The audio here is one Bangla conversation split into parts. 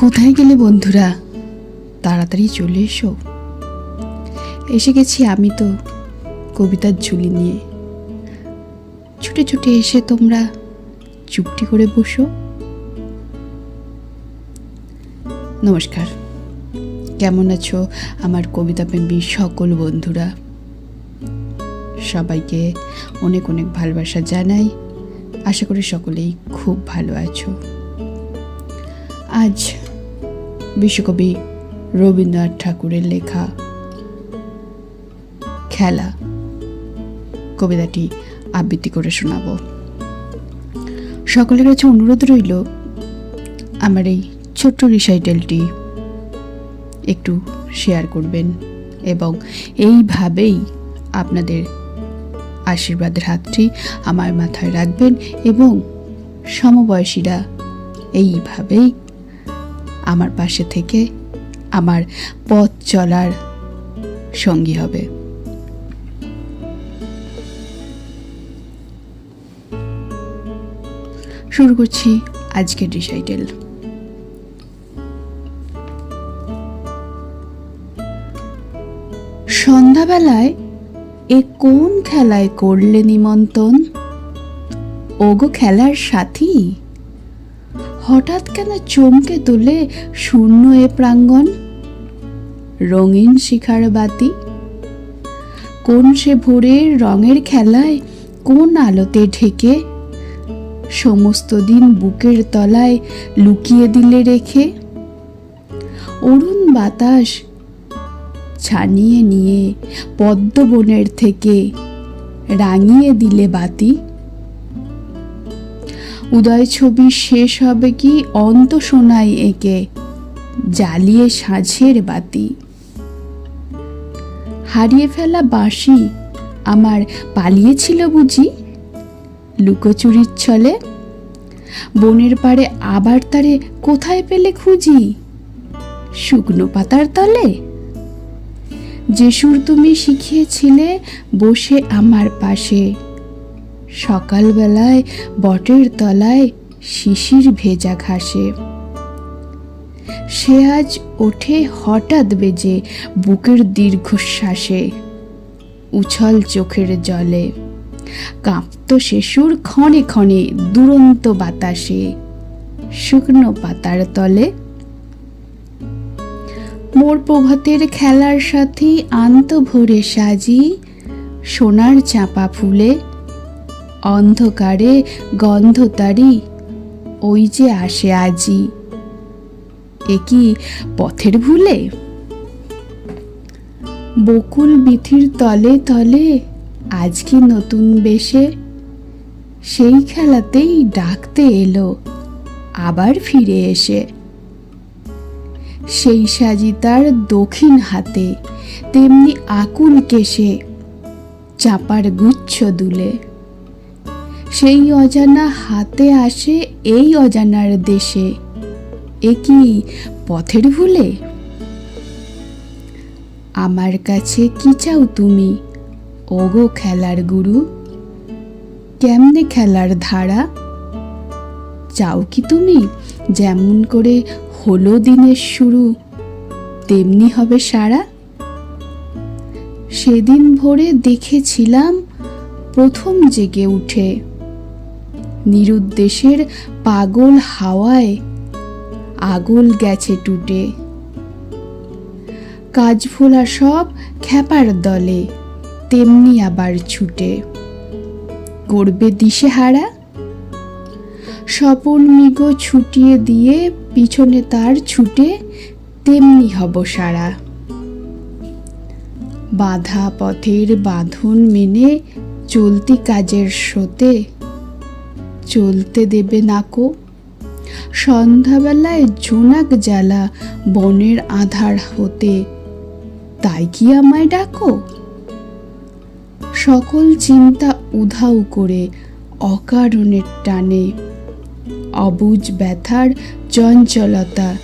কোথায় গেলে বন্ধুরা? তাড়াতাড়ি চলে এসো। এসে গেছি আমি তো, কবিতার ঝুলি নিয়ে। ছুটে ছুটে এসে তোমরা চুপটি করে বসো। নমস্কার। কেমন আছো আমার কবিতা প্রেমী সকল বন্ধুরা? সবাইকে অনেক অনেক ভালোবাসা জানাই। আশা করি সকলেই খুব ভালো আছো। আজ বিশ্বকবি রবীন্দ্রনাথ ঠাকুরের লেখা খেলা। কবিতাটি আবৃত্তি করে শোনাবো। সকলের কাছে অনুরোধ রইল, আমার এই ছোট্ট রিসাইটেলটি একটু শেয়ার করবেন এবং এইভাবেই আপনাদের আশীর্বাদের হাতটি আমার মাথায় রাখবেন এবং সমবয়সীরা এইভাবেই আমার পাশে থেকে আমার পথ চলার সঙ্গী হবে। শুরু করছি আজকের রিসাইটেল সন্ধ্যাবেলায় এ কোন খেলায় করলে নিমন্ত্রণ? ওগো খেলার সাথী? হঠাৎ কেন চমকে তুলে শূন্য এ প্রাঙ্গণ? রঙিন শিখার বাতি। কোন সে ভোরের রঙের খেলায়, কোন আলোতে ঢেকে? সমস্ত দিন বুকের তলায় লুকিয়ে দিলে রেখে। অরুণ বাতাস ছানিয়ে নিয়ে পদ্মবনের থেকে রাঙিয়ে দিলে বাতি। উদয় ছবি শেষ হবে কি অন্ত শোনায় একে জ্বালিয়ে সাঁঝের বাতি। হারিয়ে ফেলা বাঁশি আমার পালিয়েছিল বুঝি? লুকোচুরির ছলে বনের পাড়ে আবার তারে কোথায় পেলে খুঁজি? শুকনো পাতার তলে? যে সুর তুমি শিখিয়েছিলে বসে আমার পাশে। সকালবেলায় বটের তলায় শিশির ভেজা ঘাসে। সে আজ ওঠে হঠাৎ বেজে বুকের দীর্ঘশ্বাসে, উছল চোখের জলে। কাঁপত শিশুর ক্ষণে ক্ষণে দুরন্ত বাতাসে, শুকনো পাতার তলে। মোর প্রভাতের খেলার সাথে আন্ত ভরে সাজি সোনার চাপা ফুলে। অন্ধকারে গন্ধ তারি, ওই যে আসে আজি। এ কি পথের ভুলে? বকুল বিথির তলে তলে আজ কি নতুন বেশে? সেই খেলাতেই ডাকতে এলো, আবার ফিরে এসে। সেই সাজি তার দক্ষিণ হাতে, তেমনি আকুল কেশে, চাপার গুচ্ছ দুলে। সেই অজানা হাতে আসে এই অজানার দেশে। এ কি পথের ভুলে? আমার কাছে কি চাও তুমি? ওগো খেলার গুরু, কেমনে খেলার ধারা? চাও কি তুমি? যেমন করে হলো দিনের শুরু, তেমনি হবে সারা। সেদিন ভোরে দেখেছিলাম প্রথম জেগে উঠে নিরুদ্দেশের পাগল হাওয়ায় আগল গেছে টুটে। কাজ কাজফোলা সব খ্যাপার দলে, তেমনি আবার ছুটে। করবে দিশেহারা? স্বপন মিগো ছুটিয়ে দিয়ে পিছনে তার ছুটে, তেমনি হব সারা। বাধা পথের বাঁধন মেনে চলতি কাজের স্রোতে চলতে দেবে নাকো সন্ধ্যাবেলায় জোনাক জ্বালা বনের আধার হতে। তাই কি আমায় ডাকো? সকল চিন্তা উধাও করে অকারণের টানে। অবুজ ব্যথার চঞ্চলতা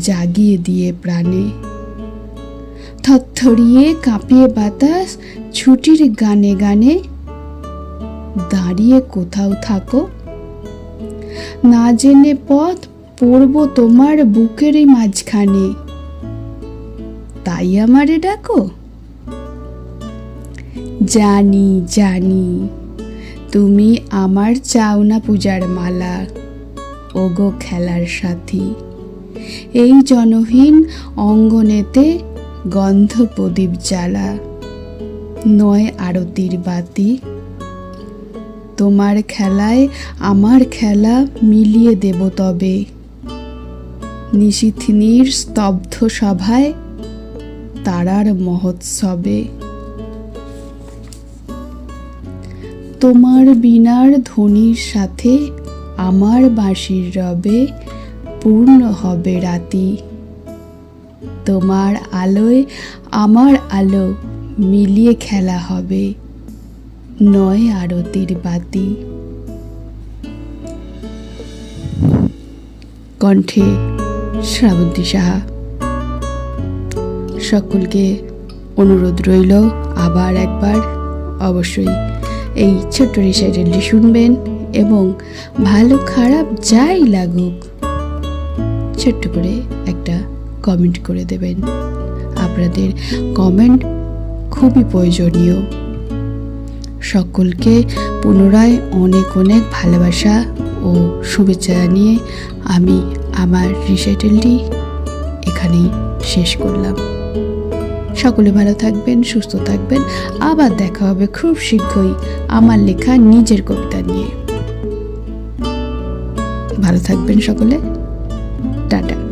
জাগিয়ে দিয়ে প্রাণে। থরথরিয়ে কাঁপিয়ে বাতাস ছুটির গানে গানে। দাঁড়িয়ে কোথাও থাকো। না জেনে পথ পড়ব তোমার বুকেরই মাঝখানে। তাই আমারে ডাকো। জানি জানি, তুমি আমার চাও না পূজার মালা। ওগো খেলার সাথী, এই জনহীন অঙ্গনেতে গন্ধ প্রদীপ জ্বালা। নয় আরতির বাতি তোমার খেলায় আমার খেলা মিলিয়ে দেব তবে। নিশিথিনীর স্তব্ধ সভায় তারার মহোৎসবে। তোমার বিনার ধ্বনির সাথে আমার বাঁশির রবে পূর্ণ হবে রাতি। তোমার আলোয় আমার আলো মিলিয়ে খেলা হবে। নয় আরতির বাতি। কণ্ঠে শ্রাবন্তী সাহা। সকলকে অনুরোধ রইল, আবার একবার অবশ্যই এই ছোট্ট রিসাইটেলটি শুনবেন এবং ভালো খারাপ যাই লাগুক, ছোট্ট করে একটা কমেন্ট করে দেবেন। আপনাদের কমেন্ট খুবই প্রয়োজনীয়। সকলকে পুনরায় অনেক অনেক ভালোবাসা ও শুভেচ্ছা জানিয়ে আমি আমার রিসাইটেলটি এখানেই শেষ করলাম। সকলে ভালো থাকবেন, সুস্থ থাকবেন। আবার দেখা হবে খুব শীঘ্রই আমার লেখা নিজের কবিতা নিয়ে। ভালো থাকবেন সকলে। টাটা।